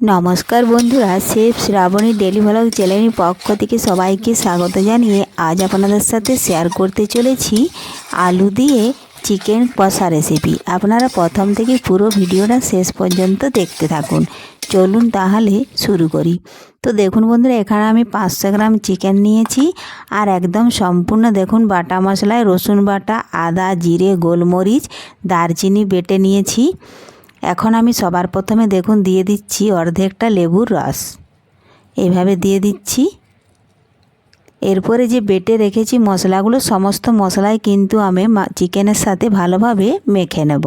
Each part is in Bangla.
নমস্কার বন্ধুরা শেফ শ্রাবণী ডেলি ভ্লগ চ্যানেলের পক্ষ থেকে সবাইকে স্বাগত জানিয়ে আজ আপনাদের সাথে শেয়ার করতে চলেছি আলু দিয়ে চিকেন কষা রেসিপি আপনারা প্রথম থেকে পুরো ভিডিওটা শেষ পর্যন্ত দেখতে থাকুন। চলুন তাহলে শুরু করি। তো দেখুন বন্ধুরা, এখানে আমি পাঁচশো গ্রাম চিকেন নিয়েছি আর একদম সম্পূর্ণ দেখুন বাটা মশলায় রসুন বাটা, আদা, জিরে, গোলমরিচ, দারচিনি বেটে নিয়েছি। এখন আমি সবার প্রথমে দেখুন দিয়ে দিচ্ছি অর্ধেকটা লেবুর রস। এভাবে দিয়ে দিচ্ছি। এরপরে যে বেটে রেখেছি মশলাগুলো, সমস্ত মশলাই কিন্তু আমি চিকেনের সাথে ভালোভাবে মেখে নেব।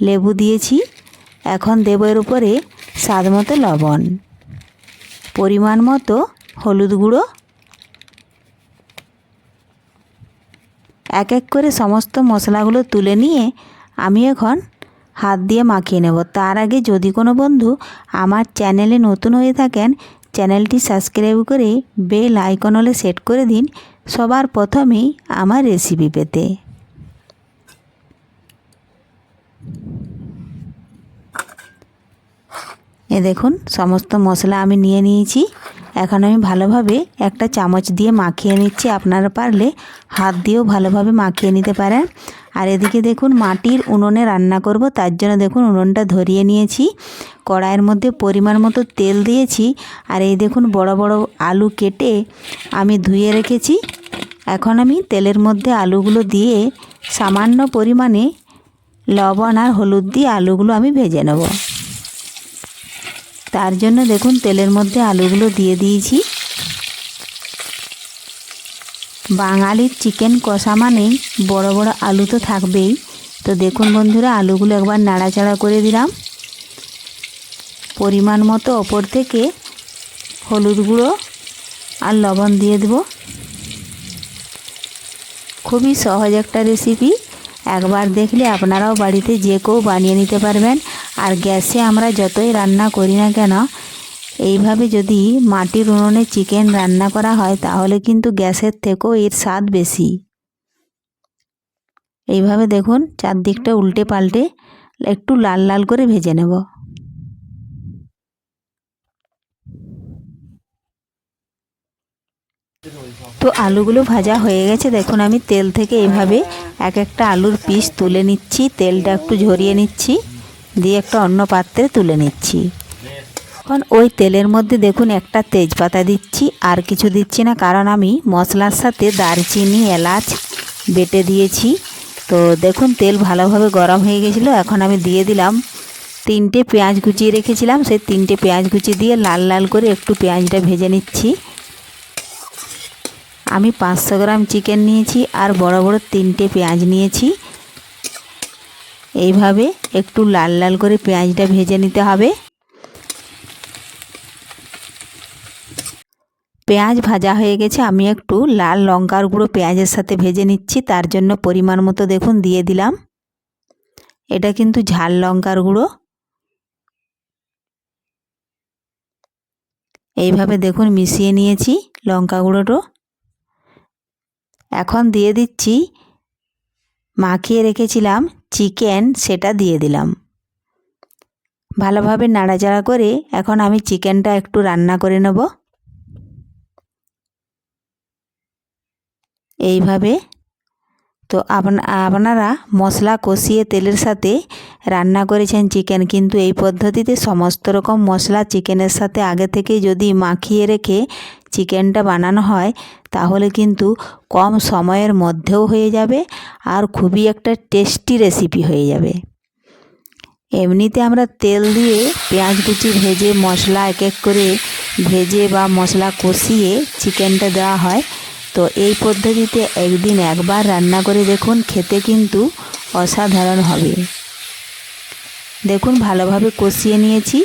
লেবু দিয়েছি। এখন দেবো এর উপরে স্বাদ মতো লবণ। পরিমাণ মতো হলুদ গুঁড়ো। এক এক করে সমস্ত মশলাগুলো তুলে নিয়ে আমি এখন হাত দিয়ে মাখিয়ে নেব। তার আগে যদি কোনো বন্ধু আমার চ্যানেলে নতুন হয়ে থাকেন, চ্যানেলটি সাবস্ক্রাইব করে বেল আইকন হলে সেট করে দিন সবার প্রথমেই আমার রেসিপি পেতে। এ দেখুন, সমস্ত মশলা আমি নিয়ে নিয়েছি। এখন আমি ভালোভাবে একটা চামচ দিয়ে মাখিয়ে নিচ্ছি। আপনারা পারলে হাত দিয়েও ভালোভাবে মাখিয়ে নিতে পারেন। আর এদিকে দেখুন, মাটির উনুনে রান্না করব, তার জন্য দেখুন উনুনটা ধরিয়ে নিয়েছি। কড়াইয়ের মধ্যে পরিমাণ মতো তেল দিয়েছি। আর এই দেখুন, বড় বড় আলু কেটে আমি ধুয়ে রেখেছি। এখন আমি তেলের মধ্যে আলুগুলো দিয়ে সামান্য পরিমাণে লবণ আর হলুদ দিয়ে আলুগুলো আমি ভেজে নেব। তার জন্য দেখুন তেলের মধ্যে আলুগুলো দিয়ে দিয়েছি। বাঙালির চিকেন কষা মানেই বড় বড় আলু তো থাকবেই। তো দেখুন বন্ধুরা, আলুগুলো একবার নাড়াচাড়া করে দিলাম। পরিমাণ মতো ওপর থেকে হলুদ গুঁড়ো আর লবণ দিয়ে দেব। খুবই সহজ একটা রেসিপি। একবার দেখলে আপনারাও বাড়িতে যে কেউ বানিয়ে নিতে পারবেন। আর গ্যাসে আমরা যতই রান্না করি না কেন, এইভাবে যদি মাটির উনুনে চিকেন রান্না করা হয়, তাহলে কিন্তু গ্যাসের থেকেও এর স্বাদ বেশি। এইভাবে দেখুন, চারদিকটা উল্টে পাল্টে একটু লাল লাল করে ভেজে নেব। তো আলুগুলো ভাজা হয়ে গেছে। দেখুন, আমি তেল থেকে এভাবে এক একটা আলুর পিস তুলে নিচ্ছি, তেলটা একটু ঝরিয়ে নিচ্ছি। দিয়ে একটা অন্য পাত্রে তুলে নিচ্ছি। এখন ওই তেলের মধ্যে দেখুন একটা তেজপাতা দিচ্ছি, আর কিছু দিচ্ছি না, কারণ আমি মশলার সাথে দারচিনি, এলাচ বেটে দিয়েছি। তো দেখুন তেল ভালোভাবে গরম হয়ে গেছিল, এখন আমি দিয়ে দিলাম তিনটে পেঁয়াজ কুচিয়ে রেখেছিলাম, সেই তিনটে পেঁয়াজ কুচি দিয়ে লাল লাল করে একটু পেঁয়াজটা ভেজে নিচ্ছি। আমি পাঁচশো গ্রাম চিকেন নিয়েছি, আর বড় বড় তিনটে পেঁয়াজ নিয়েছি। এইভাবে একটু লাল লাল করে পেঁয়াজটা ভেজে নিতে হবে। পেঁয়াজ ভাজা হয়ে গেছে, আমি একটু লাল লঙ্কার গুঁড়ো পেঁয়াজের সাথে ভেজে নিচ্ছি, তার জন্য পরিমাণ মতো দেখুন দিয়ে দিলাম। এটা কিন্তু ঝাল লঙ্কার গুঁড়ো। এইভাবে দেখুন মিশিয়ে নিয়েছি লঙ্কা গুঁড়োটো। এখন দিয়ে দিচ্ছি, মাখিয়ে রেখেছিলাম চিকেন সেটা দিয়ে দিলাম। ভালোভাবে নাড়াচাড়া করে এখন আমি চিকেনটা একটু রান্না করে নেব। এইভাবে তো আপনা, আপনারা মশলা কষিয়ে তেলের সাথে রান্না করেছেন চিকেন, কিন্তু এই পদ্ধতিতে সমস্ত রকম মশলা চিকেনের সাথে আগে থেকে যদি মাখিয়ে রেখে চিকেনটা বানানো হয়, তাহলে কিন্তু কম সময়ের মধ্যেও হয়ে যাবে আর খুবই একটা টেস্টি রেসিপি হয়ে যাবে। এমনিতে আমরা তেল দিয়ে পেঁয়াজ কুচি ভেজে মশলা এক এক করে ভেজে বা মশলা কষিয়ে চিকেনটা দেওয়া হয়। তো এই পদ্ধতিতে একদিন একবার রান্না করে দেখুন, খেতে কিন্তু অসাধারণ হবে। দেখুন, ভালোভাবে কষিয়ে নিয়েছি।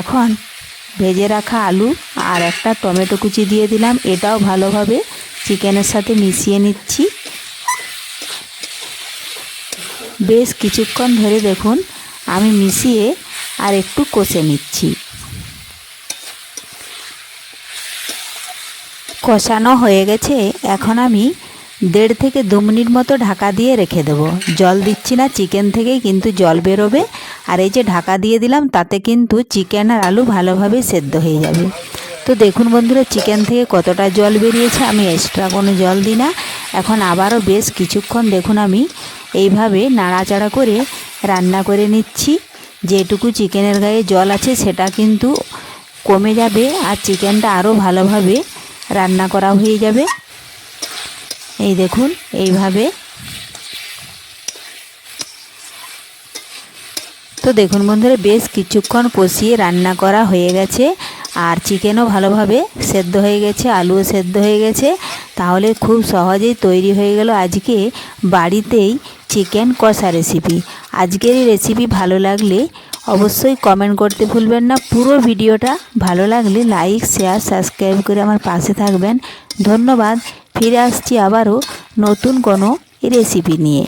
এখন ভেজে রাখা আলু আর একটা টমেটো কুচি দিয়ে দিলাম। এটাও ভালোভাবে চিকেনের সাথে মিশিয়ে নিচ্ছি। বেশ কিছুক্ষণ ধরে দেখুন, আমি মিশিয়ে আর একটু কষে নিচ্ছি। কষানো হয়ে গেছে। এখন আমি দেড় থেকে দু মিনিট মতো ঢাকা দিয়ে রেখে দেবো। জল দিচ্ছি না, চিকেন থেকেই কিন্তু জল বেরোবে। আর এই যে ঢাকা দিয়ে দিলাম, তাতে কিন্তু চিকেন আর আলু ভালোভাবে সেদ্ধ হয়ে যাবে। তো দেখুন বন্ধুরা, চিকেন থেকে কতটা জল বেরিয়েছে, আমি এক্সট্রা কোনো জল দিই না। এখন আবারও বেশ কিছুক্ষণ দেখুন আমি এইভাবে নাড়াচাড়া করে রান্না করে নিচ্ছি। যেটুকু চিকেনের গায়ে জল আছে, সেটা কিন্তু কমে যাবে আর চিকেনটা আরও ভালোভাবে রান্না করা হয়ে যাবে। এই দেখুন, এইভাবে। তো দেখুন বন্ধুরা, বেশ কিছুক্ষণ কষিয়ে রান্না করা হয়ে গেছে। আর চিকেনও ভালোভাবে সেদ্ধ হয়ে গেছে, আলুও সেদ্ধ হয়ে গেছে। তাহলে খুব সহজেই তৈরি হয়ে গেল আজকে বাড়িতেই চিকেন কষা রেসিপি আজকের এই রেসিপি ভালো লাগলে অবশ্যই কমেন্ট করতে ভুলবেন না। পুরো ভিডিওটা ভালো লাগলে লাইক শেয়ার সাবস্ক্রাইব করে আমার পাশে থাকবেন। ধন্যবাদ। ফিরে আসছি আবারও নতুন কোনো রেসিপি নিয়ে।